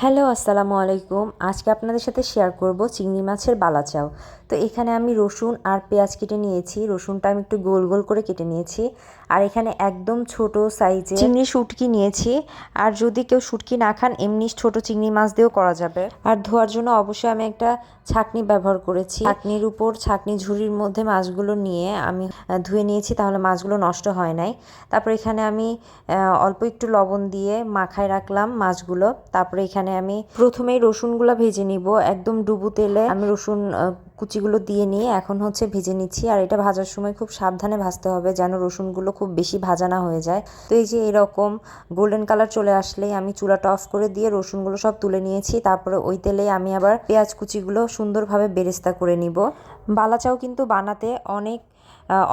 Hello আসসালামু আলাইকুম। আজকে আপনাদের সাথে শেয়ার করব চিংড়ি মাছের বালাচাও। তো এখানে আমি রসুন আর পেঁয়াজ কেটে নিয়েছি। রসুনটা আমি একটু গোল গোল করে কেটে নিয়েছি। আর এখানে একদম ছোট সাইজে চিংড়ি শুটকি নিয়েছি। আর যদি কেউ শুটকি না খান এমনি ছোট চিংড়ি মাছ দিয়েও করা যাবে। আর ধোয়ার জন্য অবশ্যই আমি একটা ছাকনি ব্যবহার করেছি। ছাকনির উপর ছাকনি ঝুড়ির মধ্যে মাছগুলো নিয়ে আমি ধুয়ে নিয়েছি তাহলে মাছগুলো নষ্ট হয় নাই। তারপর এখানে আমি অল্প একটু লবণ দিয়ে মাখায় রাখলাম মাছগুলো। তারপরে এখানে আমি প্রথমেই রসুনগুলো ভেজে নিব, একদম ডুবু তেলে। আমি রসুন কুচিগুলো দিয়ে নিয়ে এখন হচ্ছে ভেজে নিচ্ছি। আর এটা ভাজার সময় খুব সাবধানে ভাজতে হবে যেন রসুনগুলো খুব বেশি ভাজা না হয়ে যায়। তো এই যে এরকম গোল্ডেন কালার চলে আসলেই আমি চুলাটা অফ করে দিয়ে রসুনগুলো সব তুলে নিয়েছি। তারপরে ওই তেলেই আমি আবার পেঁয়াজ কুচিগুলো সুন্দরভাবে বেরেস্তা করে নিব। বালাচাও কিন্তু বানাতে অনেক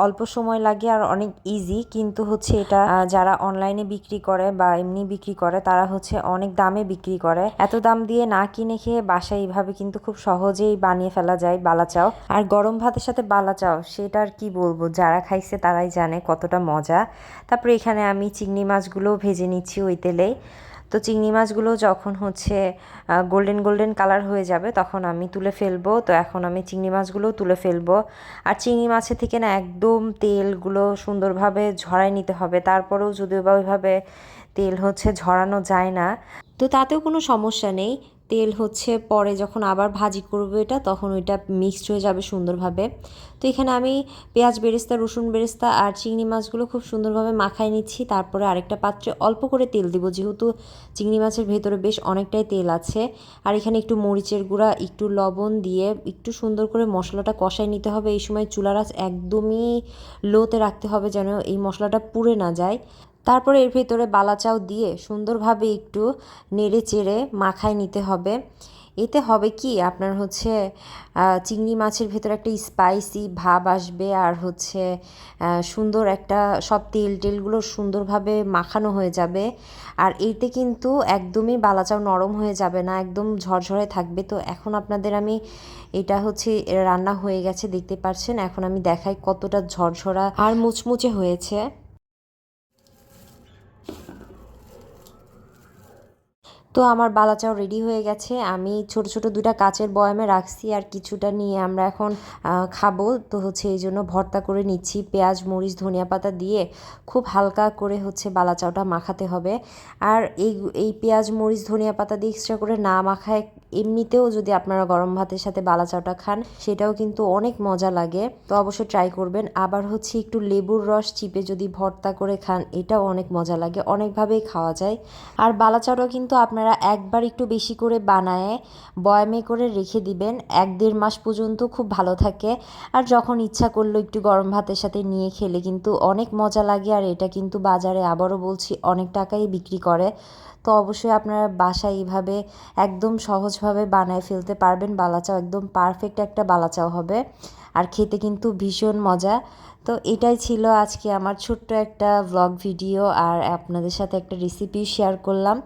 অল্প সময় লাগে আর অনেক ইজি কিন্তু হচ্ছে এটা যারা অনলাইনে বিক্রি করে বা এমনি বিক্রি করে, তারা হচ্ছে অনেক দামে বিক্রি করে। এত দাম দিয়ে না কিনে খেয়ে বাসায় এইভাবে কিন্তু খুব সহজেই বানিয়ে ফেলা যায় বালাচাও আর গরম ভাতের সাথে বালাচাও সেটা আর কি বলব? যারা খাইছে তারাই জানে কতটা মজা। তারপরে এখানে আমি চিংড়ি মাছগুলো ভেজে নিচ্ছি ওই তেলেই তো চিংড়ি মাছগুলো যখন হচ্ছে গোল্ডেন গোল্ডেন কালার হয়ে যাবে, তখন আমি তুলে ফেলব। তো এখন আমি চিংড়ি মাছগুলো তুলে ফেলব। আর চিংড়ি মাছের থেকে না একদম তেলগুলো সুন্দরভাবে ঝরাই নিতে হবে। তারপরেও যদিও বা ওইভাবে তেল হচ্ছে ঝরানো যায় না। তো তাতেও কোনো সমস্যা নেই। তেল হচ্ছে পরে যখন আবার ভাজি করব এটা, তখন ওইটা মিক্সড হয়ে যাবে সুন্দরভাবে। তো এখানে আমি পেঁয়াজ বেরেস্তা, রসুন বেরেস্তা আর চিংড়ি মাছগুলো খুব সুন্দরভাবে মাখায় নিচ্ছি। তারপরে আরেকটা পাত্রে অল্প করে তেল দিব, যেহেতু চিংড়ি মাছের ভেতরে বেশ অনেকটাই তেল আছে। আর এখানে একটু মরিচের গুঁড়া, একটু লবণ দিয়ে একটু সুন্দর করে মশলাটা কষায় নিতে হবে। এই সময় চুলার একদমই লোতে রাখতে হবে যেন এই মশলাটা পুড়ে না যায়। তারপরে এর ভেতরে বালাচাও দিয়ে সুন্দরভাবে একটু নেড়ে চেড়ে মাখায় নিতে হবে। এতে হবে কি? আপনার হচ্ছে চিংড়ি মাছের ভেতরে একটা স্পাইসি ভাব আসবে আর হচ্ছে সুন্দর একটা সব তেল টেলগুলো সুন্দরভাবে মাখানো হয়ে যাবে। আর এতে কিন্তু একদমই বালাচাও নরম হয়ে যাবে না, একদম ঝরঝরে থাকবে। তো এখন আপনাদের আমি এটা হচ্ছে রান্না হয়ে গেছে, দেখতে পাচ্ছেন? এখন আমি দেখাই কতটা ঝরঝরা আর মুচমুচে হয়েছে। তো আমার বালাচাও রেডি হয়ে গেছে। আমি ছোট ছোট দুটা কাচের বয়ামে রাখছি আর কিছুটা নিয়ে আমরা এখন খাব। তো হচ্ছে এই জন্য ভর্তা করে নিচ্ছি, পেঁয়াজ, মরিচ, ধনিয়া পাতা দিয়ে। খুব হালকা করে হচ্ছে বালাচাওটা মাখাতে হবে। আর এই এই পেঁয়াজ, মরিচ, ধনিয়া পাতা দিয়ে এক্সট্রা করে না মাখায়, এমনিতেও যদি আপনারা গরম ভাতের সাথে বালাচাওটা খান, সেটাও কিন্তু অনেক মজা লাগে। তো অবশ্যই ট্রাই করবেন। আবার হচ্ছে একটু লেবুর রস চিপে যদি ভর্তা করে খান, এটাও অনেক মজা লাগে। অনেকভাবেই খাওয়া যায়। আর বালাচাওটাও কিন্তু আপনারা একবার একটু বেশি করে বানায় বয়ামে করে রেখে দিবেন। এক দেড় মাস পর্যন্ত খুব ভালো থাকে। আর যখন ইচ্ছা করল একটু গরম ভাতের সাথে নিয়ে খেলে, কিন্তু অনেক মজা লাগে। আর এটা কিন্তু বাজারে আবারও বলছি, অনেক টাকাই বিক্রি করে। তো অবশ্যই আপনারা বাসায় এইভাবে একদম সহজভাবে বানায় ফেলতে পারবেন। বালাচাও একদম পারফেক্ট একটা বালাচাও হবে। আর খেতে কিন্তু ভীষণ মজা। তো এটাই ছিল আজকে আমার ছোট্ট একটা ভ্লগ ভিডিও আর আপনাদের সাথে একটা রেসিপি শেয়ার করলাম।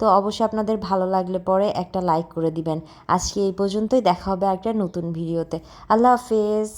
তো অবশ্যই আপনাদের ভালো লাগলে পরে একটা লাইক করে দিবেন। আজকে এই পর্যন্তই, দেখা হবে একটা নতুন ভিডিওতে আল্লাহ হাফেজ।